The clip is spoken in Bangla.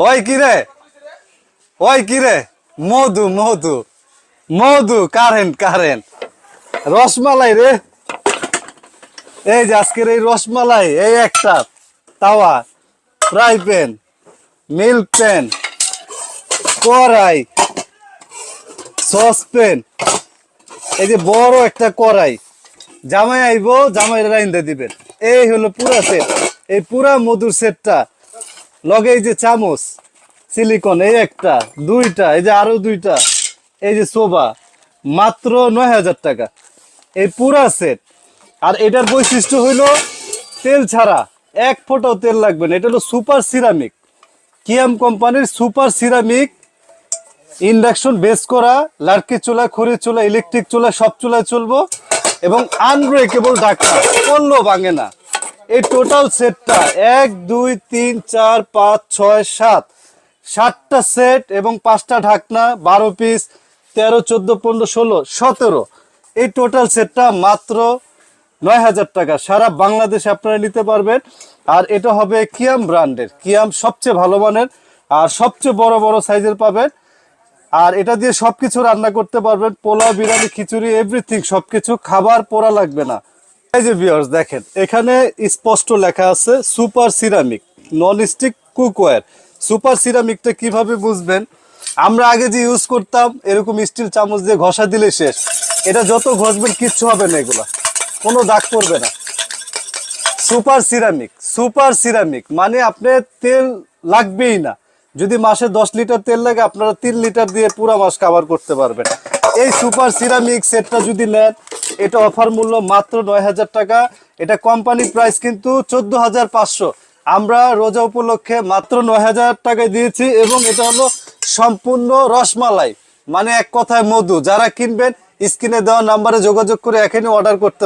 ওই কিরে ওই কিরে মধু মধু। মধু কারেন্ট কারেন্ট রসমালাই রে। এই যে আজকের এই রসমালাই, এই একটা। তাওয়া, ফ্রাই প্যান মিল্ক প্যান, কড়াই সসপ্যান এই যে বড় একটা কড়াই। জামাই আইবো জামাই রাইন্দে দিবেন। এই হলো পুরা সেট এই পুরা মধুর সেটটা লগে এই যে চামচ সিলিকন এই একটা, দুইটা, এই যে আরও দুইটা, এই যে সোবা মাত্র নয় হাজার টাকা। এই পুরা সেট আর এটার বৈশিষ্ট্য হইল তেল ছাড়া এক ফোঁটাও তেল লাগবে না। এটা হলো সুপার সিরামিক। কিয়াম কোম্পানির সুপার সিরামিক ইন্ডাকশন বেস করা, লাড়কি চুলা, খড়ি চুলা, ইলেকট্রিক চুলা, সব চুলায় চলবো। এবং আনব্রেকেবল ঢাকনা করলেও ভাঙে না। এই টোটাল সেটটা এক, দুই, তিন, চার, পাঁচ, ছয়, সাত। সাতটা সেট এবং পাঁচটা ঢাকনা, বারো পিস তেরো, চোদ্দ, পনেরো, ষোলো, সতেরো। এই টোটাল সেটটা মাত্র নয় হাজার টাকা। সারা বাংলাদেশে আপনারা নিতে পারবেন। আর এটা হবে কিয়াম ব্র্যান্ডের কিয়াম সবচেয়ে ভালো মানের আর সবচেয়ে বড় বড় সাইজের পাবেন। আর এটা দিয়ে সবকিছু রান্না করতে পারবেন। পোলাও, বিরিয়ানি, খিচুড়ি এভরিথিং সবকিছু। খাবার, পোড়া লাগবে না। এই দেখেন, এখানে স্পষ্ট লেখা আছে super ceramic non stick cookware super সিরামিকটা কীভাবে বুঝবেন? আমরা আগে যে ইউজ করতাম, এরকম স্টিল চামচ দিয়ে ঘষা দিলে শেষ। এটা যত ঘষবেন, কিচ্ছু হবে না এগুলা। কোনো দাগ পড়বে না। সুপার সিরামিক সুপার সিরামিক মানে আপনার তেল লাগবেই না। যদি মাসে দশ লিটার তেল লাগে, আপনারা তিন লিটার দিয়ে পুরো মাস কাভার করতে পারবেন। এই সুপার সিরামিক সেটটা যদি নেন, এটা অফার মূল্য মাত্র নয় হাজার টাকা। এটা কোম্পানি প্রাইস কিন্তু চোদ্দ হাজার পাঁচশো। আমরা রোজা উপলক্ষে মাত্র নয় হাজার টাকায় দিয়েছি এবং এটা হলো সম্পূর্ণ রসমালাই। মানে এক কথায় মধু। যারা কিনবেন, স্ক্রিনে দেওয়া নাম্বারে যোগাযোগ করে এখানে অর্ডার করতে